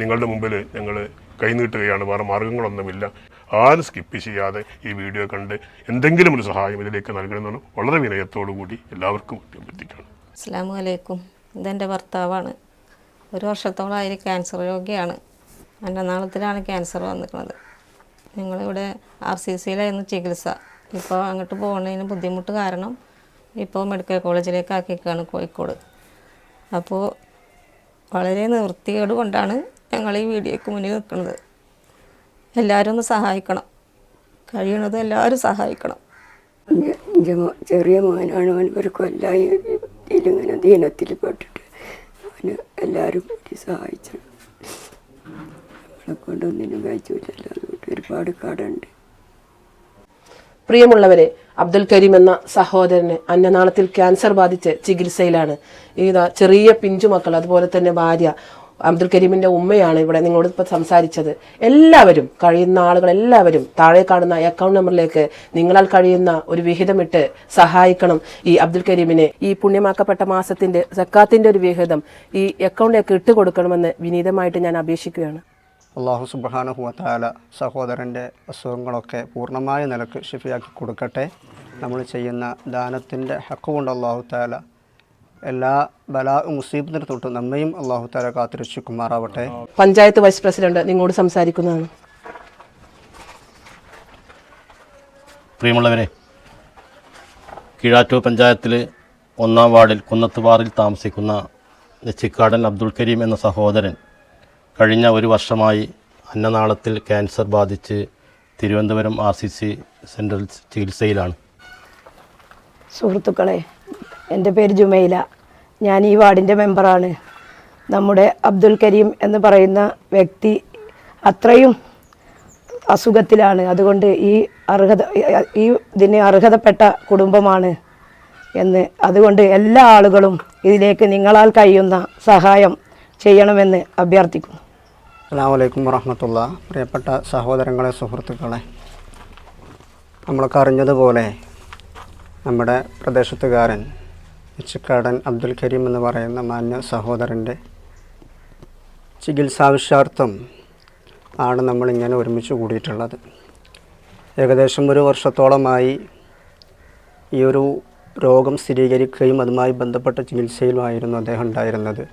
നിങ്ങളുടെ മുമ്പിൽ ഞങ്ങൾ കൈനീട്ടുകയാണ്. വേറെ മാർഗങ്ങളൊന്നുമില്ല. ആരും സ്കിപ്പ് ചെയ്യാതെ ഈ വീഡിയോ കണ്ട് എന്തെങ്കിലും ഒരു സഹായം ഇതിലേക്ക് നൽകണമെന്നാണ് വളരെ വിനയത്തോടു കൂടി എല്ലാവർക്കും അഭ്യർത്ഥിക്കുകയാണ് അസ്സാം വലൈക്കും ഇതെന്റെ ഭർത്താവാണ്. ഒരു വർഷത്തോളമായി ക്യാൻസർ രോഗിയാണ്. അന്നനാളത്തിലാണ് ക്യാൻസർ വന്നിരിക്കുന്നത്. ഞങ്ങളിവിടെ ആർ സി സിയിലായിരുന്നു ചികിത്സ. ഇപ്പോൾ അങ്ങോട്ട് പോകുന്നതിന് ബുദ്ധിമുട്ട് കാരണം ഇപ്പോൾ മെഡിക്കൽ കോളേജിലേക്ക് ആക്കിയിരിക്കുകയാണ് കോഴിക്കോട്. അപ്പോൾ വളരെ നിവൃത്തികേട് കൊണ്ടാണ് ഞങ്ങൾ ഈ വീഡിയോയ്ക്ക് മുന്നിൽ നിൽക്കുന്നത് എല്ലാവരും ഒന്ന് സഹായിക്കണം. കഴിയണത് എല്ലാവരും സഹായിക്കണം. എന്റെ ചെറിയ മോനാണ് അവൻ ഒരു കൊല്ലായി. ഇതിലിങ്ങനെ ദീനത്തിൽ പെട്ടിട്ട് അവന് എല്ലാവരും കൂടി സഹായിച്ചു നമ്മളെ കൊണ്ടൊന്നിനും കഴിച്ചില്ല അതുകൊണ്ട് ഒരുപാട് കടമുണ്ട്. പ്രിയമുള്ളവരെ അബ്ദുൽ കരീം എന്ന സഹോദരന് അന്നനാളത്തിൽ ക്യാൻസർ ബാധിച്ച് ചികിത്സയിലാണ്. ഈ ചെറിയ പിഞ്ചുമക്കൾ അതുപോലെ തന്നെ ഭാര്യ. അബ്ദുൽ കരീമിന്റെ ഉമ്മയാണ് ഇവിടെ നിങ്ങളോട് ഇപ്പൊ സംസാരിച്ചത്. എല്ലാവരും കഴിയുന്ന ആളുകൾ എല്ലാവരും താഴെ കാണുന്ന അക്കൗണ്ട് നമ്പറിലേക്ക് നിങ്ങളാൽ കഴിയുന്ന ഒരു വിഹിതമിട്ട് സഹായിക്കണം. ഈ അബ്ദുൽ കരീമിനെ ഈ പുണ്യമാക്കപ്പെട്ട മാസത്തിന്റെ സക്കാത്തിന്റെ ഒരു വിഹിതം ഈ അക്കൗണ്ടിലേക്ക് ഇട്ട് കൊടുക്കണമെന്ന് വിനീതമായിട്ട് ഞാൻ അപേക്ഷിക്കുകയാണ്. അള്ളാഹു സുബാനുഹുവത്താല സഹോദരന്റെ അസുഖങ്ങളൊക്കെ പൂർണമായ നിലയ്ക്ക് ഷിഫിയാക്കി കൊടുക്കട്ടെ. നമ്മൾ ചെയ്യുന്ന ദാനത്തിന്റെ ഹക്കുകൊണ്ട് അള്ളാഹു താല എല്ലാ ബലാ മുസീബത്തിനെ തൊട്ട് നമ്മയും അള്ളാഹു താല കാത്തിരക്ഷിക്കുമാറാവട്ടെ. പഞ്ചായത്ത് വൈസ് പ്രസിഡന്റ് നിങ്ങളോട് സംസാരിക്കുന്നതാണ്. പ്രിയമുള്ളവരെ കീഴാറ്റൂർ പഞ്ചായത്തിൽ ഒന്നാം വാർഡിൽ കുന്നത്തുപാറിൽ താമസിക്കുന്ന നെച്ചിക്കാടൻ അബ്ദുൽ കരീം എന്ന സഹോദരൻ കഴിഞ്ഞ ഒരു വർഷമായി അന്നനാളത്തിൽ ക്യാൻസർ ബാധിച്ച് Thiruvananthapuram R C C central ചികിത്സയിലാണ്. സുഹൃത്തുക്കളെ എന്റെ പേര് ജുമൈല. ഞാൻ ഈ വാർഡിന്റെ മെമ്പറാണ്. നമ്മുടെ അബ്ദുൽ കരീം എന്ന് പറയുന്ന വ്യക്തി അത്രയും അസുഖത്തിലാണ്. അതുകൊണ്ട് ഈ അർഹത ഈ ഇതിന് അർഹതപ്പെട്ട കുടുംബമാണ് എന്ന്. അതുകൊണ്ട് എല്ലാ ആളുകളും ഇതിലേക്ക് നിങ്ങളാൽ കഴിയുന്ന സഹായം ചെയ്യണമെന്ന് അഭ്യർത്ഥിക്കുന്നു. അസ്സാമലൈക്കും വറഹമത്തുള്ള പ്രിയപ്പെട്ട സഹോദരങ്ങളെ സുഹൃത്തുക്കളെ. നമ്മളൊക്കെ അറിഞ്ഞതുപോലെ നമ്മുടെ പ്രദേശത്തുകാരൻ ഇച്ചക്കാടൻ അബ്ദുൽ കരീം എന്ന് പറയുന്ന മാന്യ സഹോദരന്റെ ചികിത്സാവശ്യാർത്ഥം ആണ് നമ്മളിങ്ങനെ ഒരുമിച്ച് കൂടിയിട്ടുള്ളത്. ഏകദേശം ഒരു വർഷത്തോളമായി ഈ ഒരു രോഗം സ്ഥിരീകരിക്കുകയും അതുമായി ബന്ധപ്പെട്ട ചികിത്സയിലുമായിരുന്നു അദ്ദേഹം ഉണ്ടായിരുന്നത്.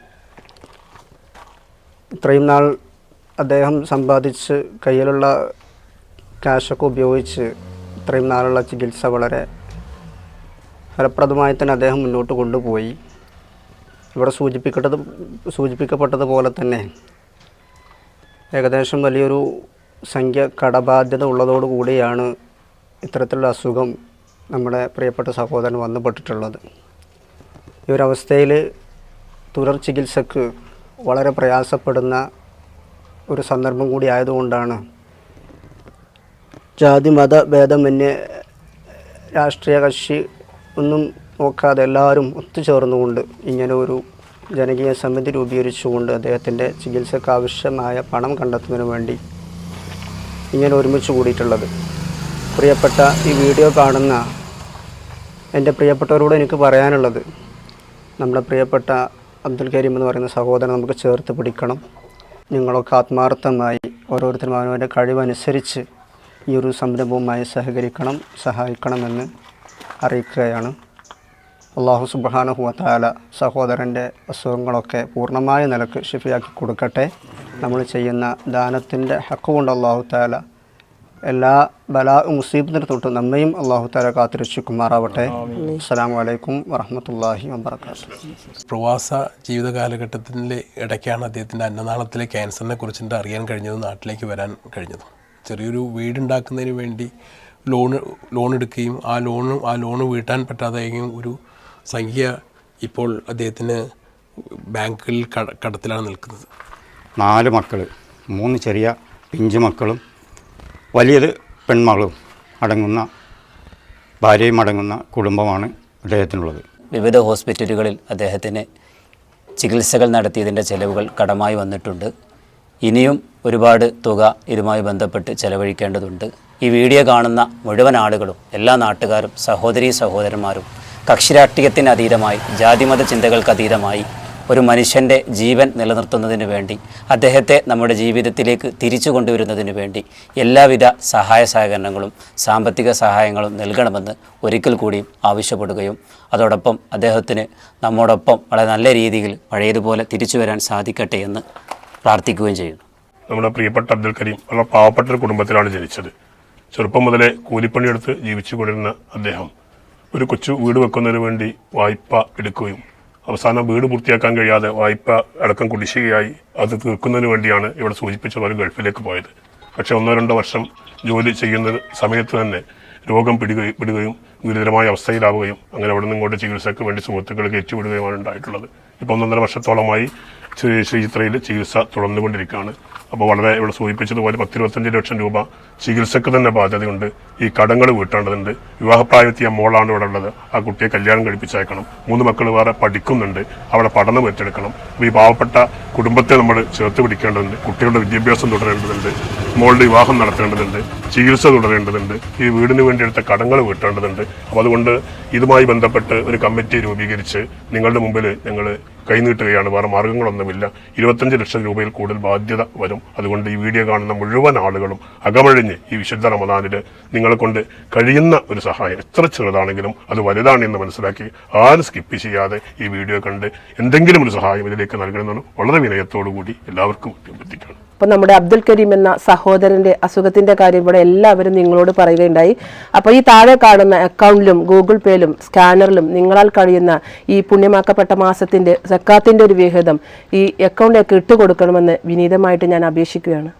ഇത്രയും നാൾ അദ്ദേഹം സമ്പാദിച്ച് കയ്യിലുള്ള ക്യാഷൊക്കെ ഉപയോഗിച്ച് ഇത്രയും നാളുള്ള ചികിത്സ വളരെ ഫലപ്രദമായി തന്നെ അദ്ദേഹം മുന്നോട്ട് കൊണ്ടുപോയി. ഇവിടെ സൂചിപ്പിക്കട്ടത് സൂചിപ്പിക്കപ്പെട്ടതുപോലെ തന്നെ ഏകദേശം വലിയൊരു സംഖ്യ കടബാധ്യത ഉള്ളതോടുകൂടിയാണ് ഇത്തരത്തിലുള്ള അസുഖം നമ്മുടെ പ്രിയപ്പെട്ട സഹോദരൻ വന്നുപെട്ടിട്ടുള്ളത്. ഈ ഒരു അവസ്ഥയിൽ തുടർ ചികിത്സക്ക് വളരെ പ്രയാസപ്പെടുന്ന ഒരു സന്ദർഭം കൂടി ആയതുകൊണ്ടാണ് ജാതി മത ഭേദമന്യേ രാഷ്ട്രീയ കക്ഷി ഒന്നും നോക്കാതെ എല്ലാവരും ഒത്തുചേർന്നുകൊണ്ട് ഇങ്ങനെ ഒരു ജനകീയ സമിതി രൂപീകരിച്ചുകൊണ്ട് അദ്ദേഹത്തിന്റെ ചികിത്സയ്ക്ക് ആവശ്യമായ പണം കണ്ടെത്തുന്നതിന് വേണ്ടി ഇങ്ങനെ ഒരുമിച്ച് കൂടിയിട്ടുള്ളത്. പ്രിയപ്പെട്ട ഈ വീഡിയോ കാണുന്ന എന്റെ പ്രിയപ്പെട്ടവരോട് എനിക്ക് പറയാനുള്ളത് നമ്മുടെ പ്രിയപ്പെട്ട അബ്ദുൽ കരീം എന്ന് പറയുന്ന സഹോദരൻ നമുക്ക് ചേർത്ത് പിടിക്കണം. നിങ്ങളൊക്കെ ആത്മാർത്ഥമായി ഓരോരുത്തരും അവനവന്റെ കഴിവനുസരിച്ച് ഈ ഒരു സംരംഭവുമായി സഹകരിക്കണം സഹായിക്കണമെന്ന് അറിയിക്കുകയാണ്. അള്ളാഹു സുബാനഹുവത്താല സഹോദരന്റെ അസുഖങ്ങളൊക്കെ പൂർണമായ നിലയ്ക്ക് ഷിഫിയാക്കി കൊടുക്കട്ടെ. നമ്മൾ ചെയ്യുന്ന ദാനത്തിന്റെ ഹക്ക് കൊണ്ട് അള്ളാഹു താല എല്ലാ ബലാ മുസീബിനെ തൊട്ട് നമ്മയും അള്ളാഹു താല കാത്തിരക്ഷിക്കുമാറാവട്ടെ. അസ്സാം വലൈക്കും വറഹമത്തല്ലാഹി വാബർക്കാത്തു പ്രവാസ ജീവിത കാലഘട്ടത്തിന്റെ ഇടയ്ക്കാണ് അദ്ദേഹത്തിന്റെ അന്നനാളത്തിലെ ക്യാൻസറിനെ കുറിച്ചിട്ട് അറിയാൻ കഴിഞ്ഞത് നാട്ടിലേക്ക് വരാൻ കഴിഞ്ഞത്. ചെറിയൊരു വീടുണ്ടാക്കുന്നതിന് വേണ്ടി ലോൺ ലോൺ എടുക്കുകയും ആ ലോണ് ആ ലോണ് വീട്ടാൻ പറ്റാതെയും ഒരു സംഖ്യ ഇപ്പോൾ അദ്ദേഹത്തിന് ബാങ്കിൽ കട കടത്തിലാണ് നിൽക്കുന്നത്. നാല് മക്കൾ മൂന്ന് ചെറിയ പിഞ്ചു മക്കളും വലിയത് പെൺമകളും അടങ്ങുന്ന ഭാര്യയും അടങ്ങുന്ന കുടുംബമാണ് അദ്ദേഹത്തിനുള്ളത്. വിവിധ ഹോസ്പിറ്റലുകളിൽ അദ്ദേഹത്തിന് ചികിത്സകൾ നടത്തിയതിന്റെ ചെലവുകൾ കടമായി വന്നിട്ടുണ്ട്. ഇനിയും ഒരുപാട് തുക ഇതുമായി ബന്ധപ്പെട്ട് ചെലവഴിക്കേണ്ടതുണ്ട്. ഈ വീഡിയോ കാണുന്ന മുഴുവൻ ആളുകളും എല്ലാ നാട്ടുകാരും സഹോദരി സഹോദരന്മാരും കക്ഷിരാഷ്ട്രീയത്തിന് അതീതമായി ജാതിമത ചിന്തകൾക്ക് അതീതമായി ഒരു മനുഷ്യന്റെ ജീവൻ നിലനിർത്തുന്നതിന് വേണ്ടി അദ്ദേഹത്തെ നമ്മുടെ ജീവിതത്തിലേക്ക് തിരിച്ചു കൊണ്ടുവരുന്നതിന് വേണ്ടി എല്ലാവിധ സഹായ സഹകരണങ്ങളും സാമ്പത്തിക സഹായങ്ങളും നൽകണമെന്ന് ഒരിക്കൽ കൂടി ആവശ്യപ്പെടുകയും അതോടൊപ്പം അദ്ദേഹത്തിന് നമ്മോടൊപ്പം വളരെ നല്ല രീതിയിൽ പഴയതുപോലെ തിരിച്ചു വരാൻ സാധിക്കട്ടെ എന്ന് പ്രാർത്ഥിക്കുകയും ചെയ്യുന്നു നമ്മുടെ പ്രിയപ്പെട്ട അബ്ദുൽ കരീം വളരെ പാവപ്പെട്ട ഒരു കുടുംബത്തിലാണ് ജനിച്ചത്. ചെറുപ്പം മുതലേ കൂലിപ്പണിയെടുത്ത് ജീവിച്ചു കൊണ്ടിരുന്ന അദ്ദേഹം ഒരു കൊച്ചു വീട് വെക്കുന്നതിന് വേണ്ടി വായ്പ എടുക്കുകയും അവസാനം വീട് പൂർത്തിയാക്കാൻ കഴിയാതെ വായ്പ അടക്കം കുടിശ്ശികയായി അത് തീർക്കുന്നതിന് വേണ്ടിയാണ് ഇവിടെ സൂചിപ്പിച്ച പോലെ ഗൾഫിലേക്ക് പോയത്. പക്ഷേ ഒന്നോ രണ്ടോ വർഷം ജോലി ചെയ്യുന്ന സമയത്ത് തന്നെ രോഗം പിടികയും പിടുകയും ഗുരുതരമായ അവസ്ഥയിലാവുകയും അങ്ങനെ അവിടെ നിന്ന് ഇങ്ങോട്ട് ചികിത്സയ്ക്ക് വേണ്ടി സുഹൃത്തുക്കൾ കയറ്റിവിടുകയുമാണ് ഉണ്ടായിട്ടുള്ളത്. ഇപ്പോൾ ഒന്നൊന്നര വർഷത്തോളമായി ശ്രീ ശ്രീചിത്രയിൽ ചികിത്സ തുടർന്നുകൊണ്ടിരിക്കുകയാണ്. അപ്പോൾ വളരെ ഇവിടെ സൂചിപ്പിച്ചതുപോലെ പത്തിരുപത്തഞ്ച് ലക്ഷം രൂപ ചികിത്സക്ക് തന്നെ ബാധ്യതയുണ്ട്. ഈ കടങ്ങൾ വീട്ടേണ്ടതുണ്ട്. വിവാഹപ്രായത്തിയ മോളാണ് ഇവിടെ ഉള്ളത്. ആ കുട്ടിയെ കല്യാണം കഴിപ്പിച്ചേക്കണം മൂന്ന് മക്കൾ വേറെ പഠിക്കുന്നുണ്ട്. അവിടെ പഠനം ഏറ്റെടുക്കണം. അപ്പോൾ ഈ പാവപ്പെട്ട കുടുംബത്തെ നമ്മൾ ചേർത്ത് പിടിക്കേണ്ടതുണ്ട്. കുട്ടികളുടെ വിദ്യാഭ്യാസം തുടരേണ്ടതുണ്ട്. മോളുടെ വിവാഹം നടത്തേണ്ടതുണ്ട്. ചികിത്സ തുടരേണ്ടതുണ്ട്. ഈ വീടിന് വേണ്ടി എടുത്ത കടങ്ങൾ വീട്ടേണ്ടതുണ്ട്. അപ്പോൾ അതുകൊണ്ട് ഇതുമായി ബന്ധപ്പെട്ട് ഒരു കമ്മിറ്റി രൂപീകരിച്ച് നിങ്ങളുടെ മുമ്പിൽ ഞങ്ങൾ കൈനീട്ടുകയാണ്. വേറെ മാർഗങ്ങളൊന്നുമില്ല ഇരുപത്തഞ്ച് ലക്ഷം രൂപയിൽ കൂടുതൽ ബാധ്യത വരും. അതുകൊണ്ട് ഈ വീഡിയോ കാണുന്ന മുഴുവൻ ആളുകളും അകമഴിഞ്ഞ് ഈ വിശുദ്ധ റമദാനിൽ നിങ്ങളെ കൊണ്ട് കഴിയുന്ന ഒരു സഹായം എത്ര ചെറുതാണെങ്കിലും അത് വലുതാണെന്ന് മനസ്സിലാക്കി ആരും സ്കിപ്പ് ചെയ്യാതെ ഈ വീഡിയോ കണ്ട് എന്തെങ്കിലും ഒരു സഹായം ഇതിലേക്ക് നൽകണമെന്നാണ് വളരെ വിനയത്തോടു കൂടി എല്ലാവർക്കും അഭ്യർത്ഥിക്കുകയാണ് അപ്പോൾ നമ്മുടെ അബ്ദുൽ കരീം എന്ന സഹോദരന്റെ അസുഖത്തിന്റെ കാര്യം ഇവിടെ എല്ലാവരും നിങ്ങളോട് പറയുകയുണ്ടായി. അപ്പോൾ ഈ താഴെ കാണുന്ന അക്കൗണ്ടിലും ഗൂഗിൾ പേയിലും സ്കാനറിലും നിങ്ങളാൽ കഴിയുന്ന ഈ പുണ്യമാക്കപ്പെട്ട മാസത്തിന്റെ സക്കാത്തിന്റെ ഒരു വിഹിതം ഈ അക്കൗണ്ടിലേക്ക് ഇട്ടുകൊടുക്കണമെന്ന് വിനീതമായിട്ട് ഞാൻ അപേക്ഷിക്കുകയാണ്.